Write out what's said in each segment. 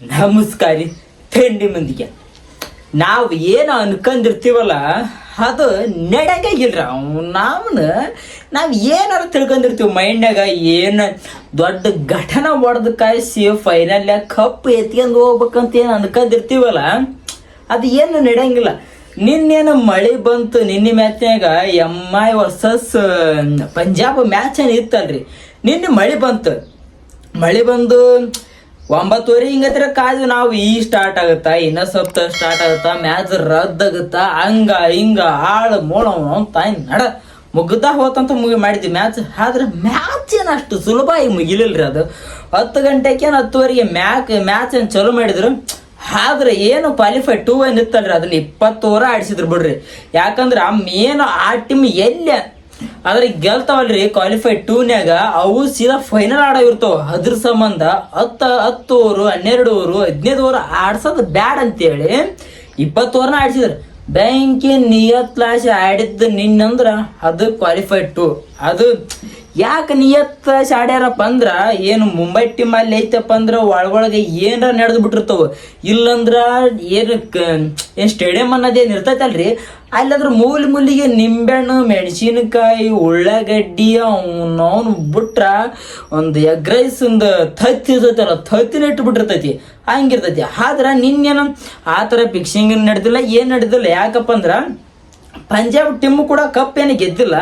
ನಮಸ್ಕಾರಿ ತಿಂಡಿ ಮಂದಿಗೆ. ನಾವು ಏನು ಅನ್ಕೊಂಡಿರ್ತೀವಲ್ಲ ಅದು ನಡೆಯಾಗಿಲ್ರ ನಾವನ್ನ ನಾವು ಏನಾರ ತಿಳ್ಕೊಂಡಿರ್ತೀವಿ ಮೈಂಡ್ನಾಗ ಏನು ದೊಡ್ಡ ಘಟನೆ ಹೊಡೆದ ಕಾಯಿಸಿ ಫೈನಲ್ ಕಪ್ ಎತ್ಕೊಂಡು ಹೋಗ್ಬೇಕಂತ ಏನು ಅನ್ಕೊಂಡಿರ್ತೀವಲ್ಲ ಅದು ಏನು ನಡೆಯಂಗಿಲ್ಲ ನಿನ್ನೇನು ಮಳೆ ಬಂತು, ನಿನ್ನೆ ಮ್ಯಾಚ್ನಾಗ M I versus Punjab match ಏನು ಇತ್ತಲ್ರಿ. ನಿನ್ನೆ ಮಳೆ ಬಂತು. ಮಳೆ ಬಂದು ಒಂಬತ್ತುವರೆ ಹಿಂಗತ್ರ ಕಾದು ನಾವು ಈ ಸ್ಟಾರ್ಟ್ ಆಗುತ್ತಾ? ಇನ್ನ ಸಪ್ತ ಸ್ಟಾರ್ಟ್ ಆಗುತ್ತಾ? ಮ್ಯಾಚ್ ರದ್ದಾಗುತ್ತಾ ಹಂಗ, ಹಿಂಗ ಆಳು ಮೋಳ ನಡ. ಮುಗ್ದ ಹೋತಂತ ಮುಗಿ ಮಾಡಿದ್ವಿ ಮ್ಯಾಚ್. ಆದ್ರೆ ಮ್ಯಾಚ್ ಏನು ಅಷ್ಟು ಸುಲಭವಾಗಿ ಮುಗಿಲಿಲ್ರಿ ಅದು. ಹತ್ತು ಗಂಟೆಗೆ ಹತ್ತುವರೆಗೆ ಮ್ಯಾಕ್, ಮ್ಯಾಚ್ ಏನು ಚಲೋ ಮಾಡಿದ್ರು? ಆದ್ರೆ ಏನು ಕ್ವಾಲಿಫೈ ಟೂ ಏನ್ ಇತ್ತಲ್ರಿ, ಅದನ್ನ ಇಪ್ಪತ್ತು ಆಡಿಸಿದ್ರು ಬಿಡ್ರಿ. ಯಾಕಂದ್ರೆ ಮೇನ್ ಆ ಟೀಮ್ ಎಲ್ಲಿ ಆದ್ರೆ ಗೆಲ್ತಾವಲ್ರಿ ಕ್ವಾಲಿಫೈ ಟೂನ್ಯಾಗ ಅವು ಸೀದಾ ಫೈನಲ್ ಆಡೋ ಇರ್ತಾವ. ಅದ್ರ ಸಂಬಂಧ ಹತ್ತ, ಹತ್ತು ಓವರು ಹನ್ನೆರಡು ಓವರು ಹದಿನೈದು ಓವರ್ ಆಡ್ಸೋದು ಬ್ಯಾಡ್ ಅಂತೇಳಿ ಇಪ್ಪತ್ತು ಓವರ್ನ ಆಡಿಸಿದ್ರು. ಬ್ಯಾಂಕಿ ನಿಯತ್ ಲಾಶ್ ಆಡಿದ್ದು ನಿನ್ನಂದ್ರ ಅದು ಕ್ವಾಲಿಫೈ ಟು ಅದು ಯಾಕೆ ನಿಯತ್ ಶಾಡ್ಯಾರಪ್ಪ ಅಂದ್ರ, ಏನು ಮುಂಬೈ ಟೀಮ್ ಅಲ್ಲಿ ಐತಪ್ಪ ಅಂದ್ರ ಒಳಗೊಳಗೆ ಏನಾರ ನಡೆದು ಬಿಟ್ಟಿರ್ತಾವ. ಇಲ್ಲಂದ್ರ ಏನು ಏನು ಸ್ಟೇಡಿಯಂ ಅನ್ನೋದೇನು ಇರ್ತೈತಲ್ರಿ? ಅಲ್ಲಾದ್ರ ಮೂಲ ಮೂಲಿಗೆ ನಿಂಬೆಹಣ್ಣು, ಮೆಣಸಿನಕಾಯಿ, ಉಳ್ಳಾಗಡ್ಡಿ ಅವನು ಬಿಟ್ರ ಒಂದು ಎಗ್ ರೈಸ್ ಒಂದು ಥತ್ತಿ ಇರ್ತೈತಲ್ಲ ಥತ್ತಿನ ಇಟ್ಟು ಬಿಟ್ಟಿರ್ತೈತಿ. ಹಂಗಿರ್ತೈತಿ. ಆದ್ರ ನಿನ್ನೇನು ಆ ಥರ ಫಿಕ್ಸಿಂಗ್ ನಡೆದಿಲ್ಲ, ಏನು ನಡೆದಿಲ್ಲ. ಯಾಕಪ್ಪ ಅಂದ್ರ ಪಂಜಾಬ್ ಟೀಮ್ ಕೂಡ ಕಪ್ ಏನು ಗೆದ್ದಿಲ್ಲ.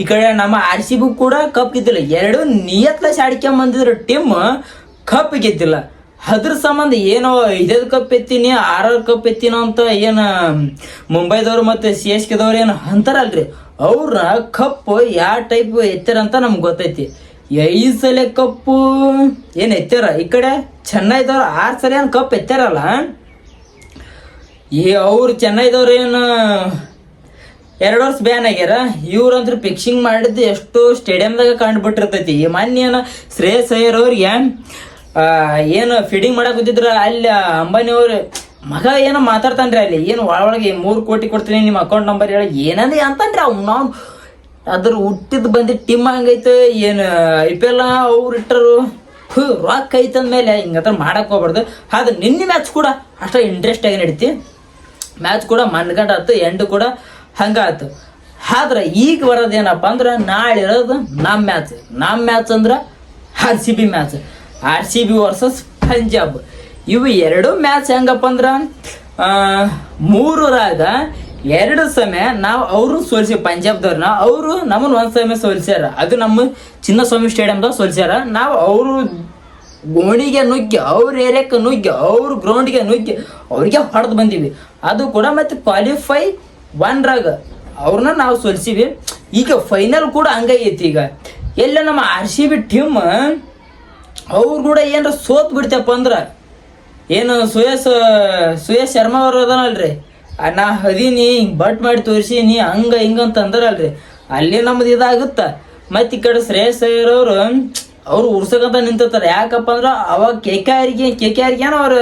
ಈ ಕಡೆ ನಮ್ಮ ಆರ್ ಸಿ ಬಿ ಕೂಡ ಕಪ್ ಗೆದ್ದಿಲ್ಲ. ಎರಡು ನಿಯತ್ಲಸ್ ಆಡ್ಕೊಂಡ್ ಬಂದಿದ್ರು ಟೀಮ್ ಕಪ್ ಗೆದ್ದಿಲ್ಲ. ಅದ್ರ ಸಂಬಂಧ ಏನೋ ಐದೈದು ಕಪ್ ಎತ್ತೀನಿ ಆರಾರು ಕಪ್ ಎತ್ತೀನೋ ಅಂತ ಏನು, ಮುಂಬೈದವ್ರು ಮತ್ತು ಸಿ ಎಸ್ ಕೆದವ್ರು ಏನು ಅಂತಾರಲ್ರಿ. ಅವ್ರನ್ನ ಕಪ್ ಯಾವ ಟೈಪ್ ಎತ್ತಾರ ಅಂತ ನಮ್ಗೆ ಗೊತ್ತೈತಿ. ಐದು ಸಲ ಕಪ್ಪು ಏನು ಎತ್ತಾರ? ಈ ಕಡೆ ಚೆನ್ನೈದವ್ರು ಆರು ಸಲ ಏನು ಕಪ್ ಎತ್ತಾರಲ್ಲ? ಈ ಅವ್ರು ಚೆನ್ನೈದವ್ರು ಏನು ಎರಡು ವರ್ಷ ಬ್ಯಾನ್ ಆಗ್ಯಾರ. ಇವ್ರಂದ್ರೆ ಫಿಕ್ಸಿಂಗ್ ಮಾಡಿದ್ದು ಎಷ್ಟು ಸ್ಟೇಡಿಯಂದಾಗ ಕಂಡುಬಿಟ್ಟಿರ್ತೈತಿ ಈ ಮೊನ್ನೆ ಏನು ಶ್ರೇಯಸ್ ಅಯ್ಯರ್ ಅವ್ರಿಗೆ ಏನು ಫೀಡಿಂಗ್ ಮಾಡಕ್ ಕೂತಿದ್ರ ಅಲ್ಲಿ ಅಂಬಾನಿ ಅವ್ರು ಮಗ ಏನೋ ಮಾತಾಡ್ತಾನ್ರಿ ಅಲ್ಲಿ. ಏನು ಒಳಗೆ ಮೂರು ಕೋಟಿ ಕೊಡ್ತೀನಿ ನಿಮ್ಮ ಅಕೌಂಟ್ ನಂಬರ್ ಹೇಳಿ. ಏನಂದ್ರೆ ಅಂತಂದ್ರೆ ಅವ್ನು ನಾವು ಅದ್ರ ಹುಟ್ಟಿದ್ ಬಂದಿದ್ದ ಟೀಮ್ ಹಂಗೈತೆ. ಏನು ಐ ಪಿ ಎಲ್ ಅವ್ರು ಇಟ್ಟರು. ಹ್ಞೂ ರಾಕ್ ಐತಂದ ಮೇಲೆ ಹಿಂಗತ್ರ ಮಾಡಕ್ಕೆ ಹೋಗ್ಬಾರ್ದು. ಅದು ನಿನ್ನೆ ಮ್ಯಾಚ್ ಕೂಡ ಅಷ್ಟೇ ಇಂಟ್ರೆಸ್ಟ್ ಆಗಿ ನಡೀತಿ. ಮ್ಯಾಚ್ ಕೂಡ ಮನ್ಗಂಡ ಹತ್ತು ಎಂಡ್ ಕೂಡ ಹಂಗ ಆತು ಆದ್ರೆ ಈಗ ಬರೋದೇನಪ್ಪ ಅಂದ್ರೆ ನಾಳೆ ಇರೋದು ನಮ್ಮ ಮ್ಯಾಚ್ ನಮ್ಮ ಮ್ಯಾಚ್ ಅಂದ್ರೆ R C B match R C B versus Punjab ಇವು ಎರಡು ಮ್ಯಾಚ್ ಹೆಂಗಪ್ಪ ಅಂದ್ರೆ ಮೂರರಾಗ ಎರಡು ಸಮಯ ನಾವು ಅವರು ಸೋಲ್ಸಿ ಪಂಜಾಬ್ದವ್ರನ್ನ ಅವರು ನಮ್ಮನ್ನು ಒಂದು ಸಮಯ ಸೋಲ್ಸ್ಯಾರ. ಅದು ನಮ್ಮ ಚಿನ್ನಸ್ವಾಮಿ ಸ್ಟೇಡಿಯಂದಾಗ ಸೋಲ್ಸ್ಯಾರ. ನಾವು ಅವರು ಗೋಣಿಗೆ ನುಗ್ಗಿ, ಅವ್ರ ಏರಿಯಾಕ್ಕೆ ನುಗ್ಗಿ, ಅವ್ರ ಗ್ರೌಂಡ್ಗೆ ನುಗ್ಗಿ, ಅವ್ರಿಗೆ ಹೊಡೆದು ಬಂದೀವಿ. ಅದು ಕೂಡ ಮತ್ತೆ ಕ್ವಾಲಿಫೈ ಒನ್ರಾಗ ಅವ್ರನ್ನ ನಾವು ಸೋಲ್ಸಿವಿ. ಈಗ ಫೈನಲ್ ಕೂಡ ಹಂಗೈತಿ ಈಗ. ಎಲ್ಲ ನಮ್ಮ ಆರ್ ಸಿ ಬಿ ಟೀಮ್ ಅವ್ರು ಕೂಡ ಏನಾರ ಸೋತ್ ಬಿಡ್ತಪ್ಪ ಅಂದ್ರೆ, ಏನು ಸುಯೇಶ್ ಸುಯೇಶ್ ಶರ್ಮಾ ಅವ್ರು ಅದನಲ್ರಿ. ನಾ ಹದೀನಿ, ಹಿಂಗೆ ಬಟ್ ಮಾಡಿ ತೋರಿಸೀನಿ, ಹಂಗೆ ಹಿಂಗ ಅಂತ ಅಂದಾರಲ್ರಿ. ಅಲ್ಲಿ ನಮ್ದು ಇದಾಗುತ್ತ. ಮತ್ತು ಈ ಕಡೆ ಶ್ರೇಯಸ್ ಅಯ್ಯರ್ ಅವರು ಉರ್ಸಕಂತ ನಿಂತಿರ್ತಾರೆ. ಯಾಕಪ್ಪ ಅಂದ್ರೆ ಅವಾಗ ಕೆ ಕೆ ಆರ್ಗೆ ಕೆ ಕೆ ಆರ್ಗೆ ಅವ್ರು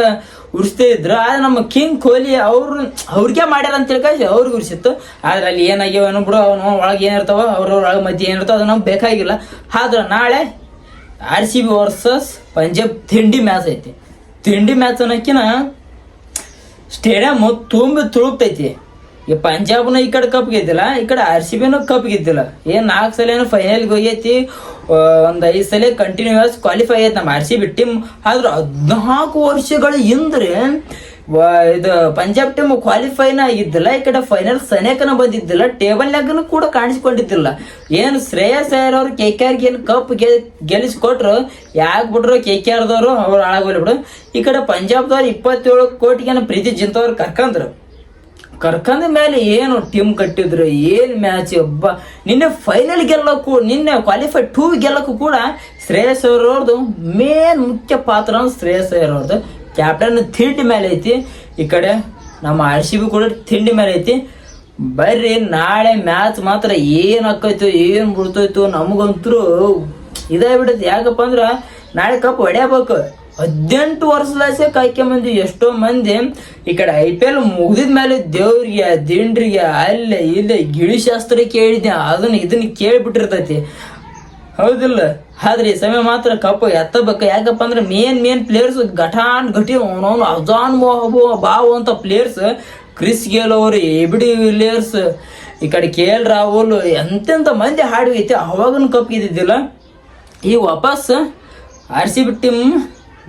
ಉರ್ಸ್ತಾ ಇದ್ರು. ಆದ್ರೆ ನಮ್ಮ ಕಿಂಗ್ ಕೊಹ್ಲಿ ಅವ್ರು ಅವ್ರಿಗೆ ಮಾಡ್ಯಾರ ಅಂತ ತಿಳ್ಕಾಸಿ ಅವ್ರಿಗೆ ಉರ್ಸಿತ್ತು. ಆದ್ರೆ ಅಲ್ಲಿ ಏನಾಗ್ಯಾವ ಏನೋ ಬಿಡು, ಅವನು ಒಳಗೆ ಏನಿರ್ತಾವ ಒಳಗೆ ಮಧ್ಯೆ ಏನಿರ್ತಾವ ಅದು ನಮ್ಗೆ ಬೇಕಾಗಿಲ್ಲ. ಆದ್ರೆ ನಾಳೆ R C B versus Punjab ತಿಂಡಿ ಮ್ಯಾಚ್ ಐತಿ. ತಿಂಡಿ ಮ್ಯಾಚ್ ಅನ್ನೋಕಿನ ಸ್ಟೇಡಿಯಮ್ ತುಂಬಿ ತುಳುಕ್ತೈತಿ. ಈ ಪಂಜಾಬ್ನ ಈ ಕಡೆ ಕಪ್ ಗೆದ್ದಿಲ್ಲ, ಈ ಕಡೆ ಆರ್ ಸಿ ಬಿನೂ ಕಪ್ ಗೆದ್ದಿಲ್ಲ. ಏನ್ ನಾಲ್ಕು ಸಲ ಏನೋ ಫೈನಲ್ಗೆ ಹೋಗೈತಿ ಒಂದು ಐದು ಸಲ ಕಂಟಿನ್ಯೂಸ್ ಕ್ವಾಲಿಫೈ ಆಗೈತೆ ನಮ್ಮ ಆರ್ ಸಿ ಬಿ ಟೀಮ್ ಆದ್ರೆ ಹದಿನಾಲ್ಕು ವರ್ಷಗಳ ಹಿಂದ್ರೆ ಇದು ಪಂಜಾಬ್ ಟೀಮ್ ಕ್ವಾಲಿಫೈನ ಆಗಿದ್ದಿಲ್ಲ ಈ ಕಡೆ ಫೈನಲ್ ಸನೇಕನ ಬಂದಿದ್ದಿಲ್ಲ ಟೇಬಲ್ನಾಗನು ಕೂಡ ಕಾಣಿಸ್ಕೊಂಡಿದ್ದಿಲ್ಲ. ಏನು ಶ್ರೇಯಸ್ ಅಯ್ಯರ್ ಅವ್ರು ಕೆ ಕೆ ಆರ್ಗೆ ಏನು ಕಪ್ಗೆ ಗೆಲ್ಲಿಸ್ಕೊಟ್ರು ಯಾಕೆ ಬಿಟ್ರು ಕೆ ಕೆ ಆರ್ದವರು ಅವ್ರು ಹಾಳಾಗೋಲಿ ಬಿಡು. ಈ ಕಡೆ ಪಂಜಾಬ್ದವ್ರು ಇಪ್ಪತ್ತೇಳು ಕೋಟಿಗೆ ಪ್ರೀತಿ ಜಿಂತವ್ರು ಕರ್ಕಂದ್ರು. ಕರ್ಕಂದ ಮೇಲೆ ಏನು ಟೀಮ್ ಕಟ್ಟಿದ್ರು, ಏನ್ ಮ್ಯಾಚ್ ಒಬ್ಬ ನಿನ್ನೆ ಫೈನಲ್ ಗೆಲ್ಲಕ್ಕೂ, ನಿನ್ನೆ ಕ್ವಾಲಿಫೈ ಟೂ ಗೆಲ್ಲಕ್ಕೂ ಕೂಡ ಶ್ರೇಯಸ್ ಅವ್ರವ್ರದ್ದು ಮೇನ್ ಮುಖ್ಯ ಪಾತ್ರ ಶ್ರೇಯಸ್ ಅವ್ರವ್ರದ್ದು. ಕ್ಯಾಪ್ಟನ್ ತಿಂಡಿ ಮೇಲೆ ಐತಿ. ಈ ಕಡೆ ನಮ್ಮ ಆರ್ ಸಿ ಬಿ ಕೂಡ ತಿಂಡಿ ಮೇಲೆ ಐತಿ. ಬರ್ರಿ, ನಾಳೆ ಮ್ಯಾಚ್ ಮಾತ್ರ ಏನು ಆಕೈತು, ಏನು ಬಿಡ್ತೈತು ನಮಗಂತೂ ಇದಾಗಿ ಬಿಡೈತಿ ಯಾಕಪ್ಪ ಅಂದ್ರೆ ನಾಳೆ ಕಪ್ ಹೊಡ್ಯಾಬೇಕು ಹದಿನೆಂಟು ವರ್ಷದಾಸೆ ಕಾಯ್ಕೊಂಬಂದಿ ಎಷ್ಟೋ ಮಂದಿ ಈ ಕಡೆ ಐ ಪಿ ಎಲ್ ಮುಗಿದ ಮೇಲೆ ದೇವ್ರಿಗೆ, ದಿಂಡ್ರಿಗೆ, ಅಲ್ಲೇ ಇಲ್ಲೇ ಗಿಳಿ ಶಾಸ್ತ್ರ ಕೇಳಿದ್ದೆ, ಅದನ್ನ ಇದನ್ನ ಕೇಳಿಬಿಟ್ಟಿರ್ತೈತಿ. ಹೌದಿಲ್ಲ? ಆದ್ರೆ ಈ ಸಮಯ ಮಾತ್ರ ಕಪ್ ಎತ್ತಬೇಕು. ಯಾಕಪ್ಪ ಅಂದ್ರೆ ಮೇನ್ ಮೇನ್ ಪ್ಲೇಯರ್ಸ್ ಘಟಾನ್ ಘಟಿ ಅವನವನು ಅಜಾನ್ ಮೊಹಬು, ಬಾವು ಅಂತ ಪ್ಲೇಯರ್ಸ್ ಕ್ರಿಸ್ ಗೇಲ್ ಅವರು, ಎಬಿಡಿ ಪ್ಲೇಯರ್ಸ್ ಈ ಕಡೆ ಕೆ ಎಲ್ ರಾಹುಲ್ ಎಂತೆಂಥ ಮಂದಿ ಹಾಡುಗೈತೆ, ಅವಾಗನು ಕಪ್ ಇದ್ದಿದ್ದಿಲ್ಲ ಈ ವಾಪಸ್ ಆರ್ ಸಿ ಬಿ ಟೀಮ್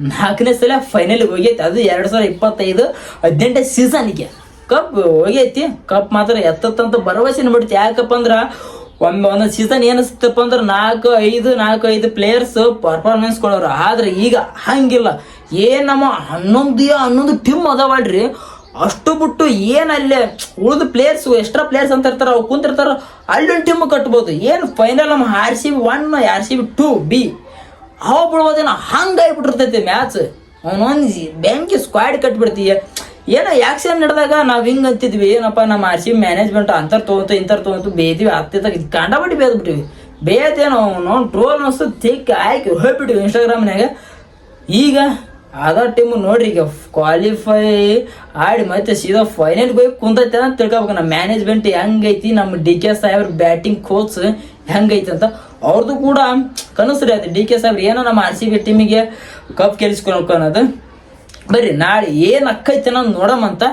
ನಾಲ್ಕನೇ ಸಲ ಫೈನಲ್ಗೆ ಹೋಗೈತಿ. ಅದು ಎರಡು ಸಾವಿರ ಇಪ್ಪತ್ತೈದು ಹದಿನೆಂಟನೇ ಸೀಸನ್ಗೆ ಕಪ್ ಹೋಗೈತಿ. ಕಪ್ ಮಾತ್ರ ಎತ್ತತ್ತಂತ ಭರವಸೆ ಬಿಡ್ತಿ. ಯಾಕಪ್ಪ ಅಂದ್ರೆ ಒಂದು ಒಂದೊಂದು ಸೀಸನ್ ಏನಿಸ್ತಪ್ಪ ಅಂದ್ರೆ ನಾಲ್ಕು, ಐದು ನಾಲ್ಕು, ಐದು ಪ್ಲೇಯರ್ಸ್ ಪರ್ಫಾರ್ಮೆನ್ಸ್ ಕೊಡೋರು. ಆದ್ರೆ ಈಗ ಹಂಗಿಲ್ಲ. ಏನು ನಮ್ಮ ಹನ್ನೊಂದು ಹನ್ನೊಂದು ಟೀಮ್ ಅದಾವಲ್ರಿ. ಅಷ್ಟು ಬಿಟ್ಟು ಏನಲ್ಲಿ ಉಳಿದ ಪ್ಲೇಯರ್ಸ್ ಎಕ್ಸ್ಟ್ರಾ ಪ್ಲೇಯರ್ಸ್ ಅಂತ ಇರ್ತಾರೆ, ಅವ್ರು ಕುಂತಿರ್ತಾರ, ಅಲ್ಲೊಂದು ಟೀಮ್ ಕಟ್ಬೋದು. ಏನು ಫೈನಲ್ ನಮ್ಮ R C B one R C B two B ಅವ ಬಿಡುವುದೇನ ಹಂಗಾಗಿ ಬಿಟ್ಟಿರ್ತೈತಿ ಮ್ಯಾಚ್ ಅವನೊಂದು ಬೆಂಕಿ ಸ್ಕ್ವಾಡ್ ಕಟ್ಬಿಡ್ತೀಯ ಏನೋ ಆ್ಯಕ್ಷನ್ ನಡೆದಾಗ ನಾವು ಹಿಂಗೆ ಅಂತಿದ್ವಿ. ಏನಪ್ಪ, ನಮ್ಮ ಆರ್ ಸಿ ಮ್ಯಾನೇಜ್ಮೆಂಟ್ ಅಂತರ್ ತೊಗೊಂತು ಇಂಥರ್ ತೊಗೊಂತು ಬೇಯ್ತೀವಿ ಆಗ್ತಿದ್ದಾಗ ಇದು ಕಂಡಬಿಟ್ಟು ಬೇದ್ಬಿಟ್ಟಿವಿ ಬೇಯ್ತೇನೋ ಅವನು ಟ್ರೋಲ್ ಅನಿಸ್ತು ತಿಕ್ ಆಯ್ಕೆ ಹೋಗ್ಬಿಟ್ಟಿವಿ ಇನ್ಸ್ಟಾಗ್ರಾಮ್ನಾಗ ಈಗ ಅದ ಟೀಮ್ ನೋಡ್ರಿ, ಈಗ ಕ್ವಾಲಿಫೈ ಆಡಿ ಮತ್ತೆ ಸೀದಾ ಫೈನಲ್ಗೆ ಹೋಗಿ ಕುಂತೈತೆ ಅಂತ ತಿಳ್ಕೊಬೇಕು. ನಮ್ಮ ಮ್ಯಾನೇಜ್ಮೆಂಟ್ ಹೆಂಗೈತಿ? ನಮ್ಮ ಡಿ ಕೆ ಸಾಹೇಬ್ರ ಬ್ಯಾಟಿಂಗ್ ಕೋಚ್ ಹೆಂಗೈತಿ ಅಂತ. ಅವ್ರದ್ದು ಕೂಡ ಕನಸು ರೀ ಅದು. ಡಿ ಕೆ ಸಾಹೇಬ್ರಿ ಏನೋ ನಮ್ಮ ಆರ್ ಸಿ ಬಿ ಟೀಮಿಗೆ ಕಪ್ ಗೆಲ್ಸ್ಕೊಳಕ್ ಅನ್ನೋದು. ಬರ್ರಿ, ನಾಳೆ ಏನು ಅಕ್ಕೈತೆ ಅನ್ನೋದು ನೋಡಮಂತ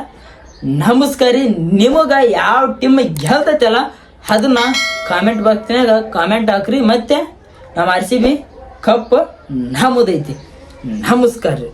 ನಮಸ್ಕಾರ ರೀ. ನಿಮಗೆ ಯಾವ ಟೀಮ್ ಗೆಲ್ತೈತಲ್ಲ ಅದನ್ನ ಕಾಮೆಂಟ್ ಬಾಕ್ಸ್ನಾಗ ಕಾಮೆಂಟ್ ಹಾಕ್ರಿ. ಮತ್ತೆ ನಮ್ಮ ಆರ್ ಸಿ ಬಿ ಕಪ್ ನಮ್ಮದೈತಿ ನಮಸ್ಕಾರ ರೀ.